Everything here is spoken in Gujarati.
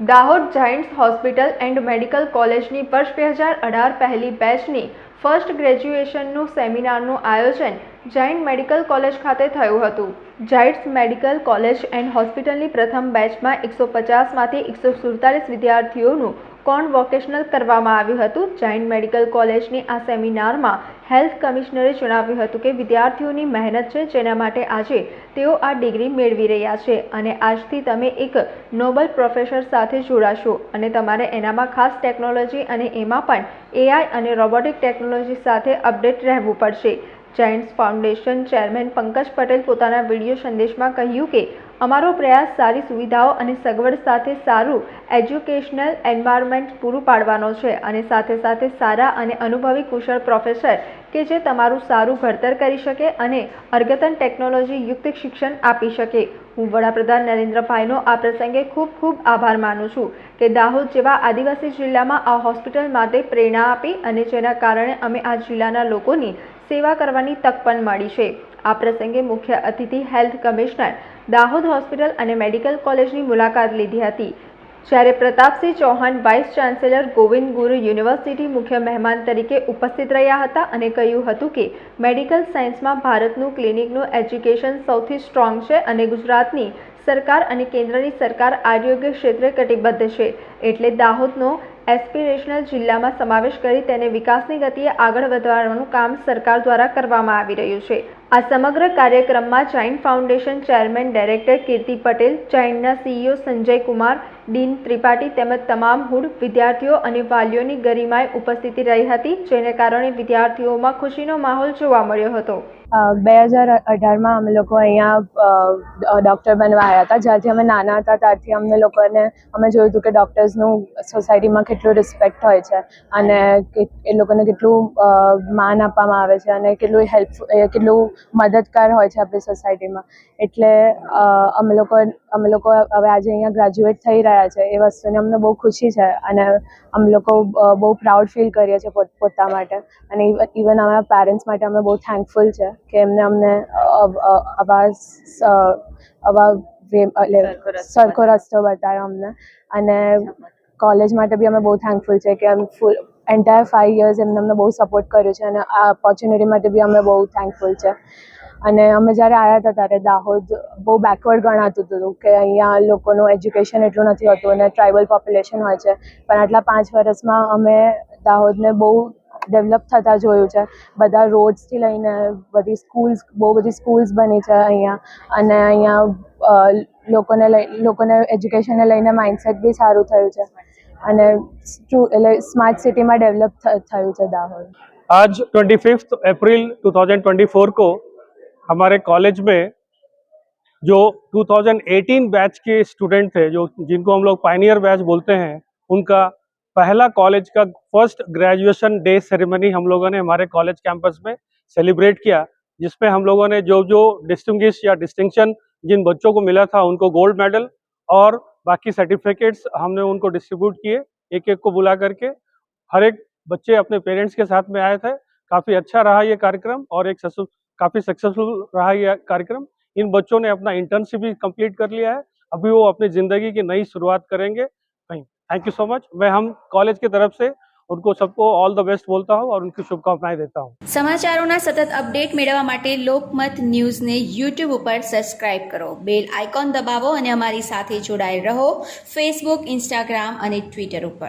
Dahod giants hospital and medical કોલેજની વર્ષ બે હજાર અઢાર પહેલી બેચની ફર્સ્ટ ગ્રેજ્યુએશનનું સેમિનારનું આયોજન જાયન્ટ મેડિકલ કોલેજ ખાતે થયું હતું. જાયન્ટ્સ મેડિકલ કોલેજ એન્ડ હોસ્પિટલની પ્રથમ બેચમાં એકસો પચાસમાંથી એકસો સુડતાલીસ વિદ્યાર્થીઓનું કોણ વોકેશનલ કરવામાં આવ્યું હતું? જૈન મેડિકલ કોલેજની આ સેમિનારમાં હેલ્થ કમિશનરે જણાવ્યું હતું કે વિદ્યાર્થીઓની મહેનત છે, જેના માટે આજે તેઓ આ ડિગ્રી મેળવી રહ્યા છે અને આજથી તમે એક નોબલ પ્રોફેસર સાથે જોડાશો અને તમારે એનામાં ખાસ ટેકનોલોજી અને એમાં પણ એઆઈ અને રોબોટિક ટેકનોલોજી સાથે અપડેટ રહેવું પડશે. Giants foundation chairman Pankaj Patel પોતાના વીડિયો સંદેશમાં કહ્યું કે અમારો પ્રયાસ સારી સુવિધાઓ અને સગવડ સાથે સારું એજ્યુકેશનલ એન્વાયરમેન્ટ પૂરું પાડવાનો છે અને સાથે સાથે સારા અને અનુભવી કુશળ પ્રોફેસર કે જે તમારું સારું ઘડતર કરી શકે અને અર્ગતન ટેકનોલોજી યુક્ત શિક્ષણ આપી શકે. હું વડાપ્રધાન નરેન્દ્રભાઈનો આ પ્રસંગે ખૂબ ખૂબ આભાર માનું છું કે દાહોદ જેવા આદિવાસી જિલ્લામાં આ હોસ્પિટલ માટે પ્રેરણા આપી અને જેના કારણે અમે આ જિલ્લાના લોકોની સેવા કરવાની તક પણ મળી છે. આ પ્રસંગે મુખ્ય અતિથિ હેલ્થ કમિશનર દાહોદ હોસ્પિટલ અને મેડિકલ કોલેજની મુલાકાત લીધી હતી. જ્યારે Pratapsinh Chauhan vice chancellor Govind Guru university મુખ્ય મહેમાન તરીકે ઉપસ્થિત રહ્યા હતા અને કહ્યું હતું કે મેડિકલ સાયન્સમાં ભારતનું ક્લિનિકનું એજ્યુકેશન સૌથી સ્ટ્રોંગ છે અને ગુજરાતની સરકાર અને કેન્દ્રની સરકાર આરોગ્ય ક્ષેત્રે કટિબદ્ધ છે. એટલે દાહોદનો એસ્પિરેશનલ જિલ્લામાં સમાવેશ કરી તેને વિકાસની ગતિએ આગળ વધારવાનું કામ સરકાર દ્વારા કરવામાં આવી રહ્યું છે. આ સમગ્ર કાર્યક્રમમાં Jain foundation chairman director Kirti Patel, જૈનના CEO Sanjay Kumar, dean Tripathi તેમજ તમામ હુડ વિદ્યાર્થીઓ અને વાલીઓની ગરિમાએ ઉપસ્થિતિ રહી હતી, જેને કારણે વિદ્યાર્થીઓમાં ખુશીનો માહોલ જોવા મળ્યો હતો. બે હજાર અઢારમાં અમે લોકો અહીંયા ડૉક્ટર બનવા આવ્યા હતા, જ્યારથી અમે નાના હતા, ત્યારથી અમને લોકોને, અમે જોયું હતું કે ડૉક્ટર્સનું સોસાયટીમાં કેટલું રિસ્પેક્ટ હોય છે અને એ લોકોને કેટલું માન આપવામાં આવે છે અને કેટલું હેલ્પ કેટલું મદદગાર હોય છે આપણી સોસાયટીમાં એટલે અમે લોકો અમે લોકો હવે આજે અહીંયા ગ્રેજ્યુએટ થઈ રહ્યા છે, એ વસ્તુની અમને બહુ ખુશી છે અને અમે લોકો બહુ પ્રાઉડ ફીલ કરીએ છીએ પોતા માટે. અને ઇવન અમારા પેરેન્ટ્સ માટે અમે બહુ થેન્કફુલ છે. કે એમને અમને અ, અ, આવા આવા વે એટલે સરખો રસ્તો બતાવ્યો. અમને. અને કોલેજ માટે બી અમે બહુ થેન્કફુલ છે કે એમ ફૂલ એન્ટાયર ફાઇવ યર્સ એમને અમને બહુ સપોર્ટ કર્યો છે અને આ ઓપોર્ચ્યુનિટી માટે બી અમે બહુ થેન્કફુલ છે. અને અમે જ્યારે આવ્યા હતા ત્યારે દાહોદ બહુ બેકવર્ડ ગણાતું હતું કે અહીંયા લોકોનું એજ્યુકેશન એટલું નથી હોતું અને ટ્રાઇબલ પોપ્યુલેશન હોય છે. પણ આટલા પાંચ વર્ષમાં અમે દાહોદને બહુ ડેવલપ થતા જોયું છે બધા રોડ્સથી લઈને બધી સ્કૂલ્સ બહુ બધી સ્કૂલ્સ બની છે અહીંયા અને અહીંયા અ, લોકોને લઈ લોકોને એજ્યુકેશનને લઈને માઇન્ડસેટ બી સારું થયું છે અને સ્ટુ- એટલે સ્માર્ટ સિટીમાં ડેવલપ થયું છે દાહોદ आज 25 अप्रैल 2024 को हमारे कॉलेज में जो 2018 बैच के स्टूडेंट थे जो जिनको हम लोग पाइनियर बैच बोलते हैं उनका पहला कॉलेज का फ़र्स्ट ग्रेजुएशन डे सेरेमनी हम लोगों ने हमारे कॉलेज कैंपस में सेलिब्रेट किया जिसमें हम लोगों ने जो जो डिस्टिंग्विश या डिस्टिंक्शन जिन बच्चों को मिला था उनको गोल्ड मेडल और बाकी सर्टिफिकेट्स हमने उनको डिस्ट्रीब्यूट किए एक एक को बुला करके। हर एक बच्चे अपने पेरेंट्स के साथ में आए थे। काफ़ी अच्छा रहा ये कार्यक्रम और एक काफ़ी सक्सेसफुल रहा ये कार्यक्रम। इन बच्चों ने अपना इंटर्नशिप भी कंप्लीट कर लिया है। अभी वो अपनी ज़िंदगी की नई शुरुआत करेंगे। कहीं थैंक यू सो मच मैं हम कॉलेज की तरफ से उनको सबको ऑल द बेस्ट बोलता हूँ और उनकी शुभकामनाएं देता हूँ સમાચારોના સતત અપડેટ મેળવવા માટે લોકમત ન્યૂઝને યુટ્યુબ ઉપર સબસ્ક્રાઇબ કરો બેલ આઇકોન દબાવો અને અમારી સાથે જોડાયેલ રહો ફેસબુક ઇન્સ્ટાગ્રામ અને ટ્વિટર ઉપર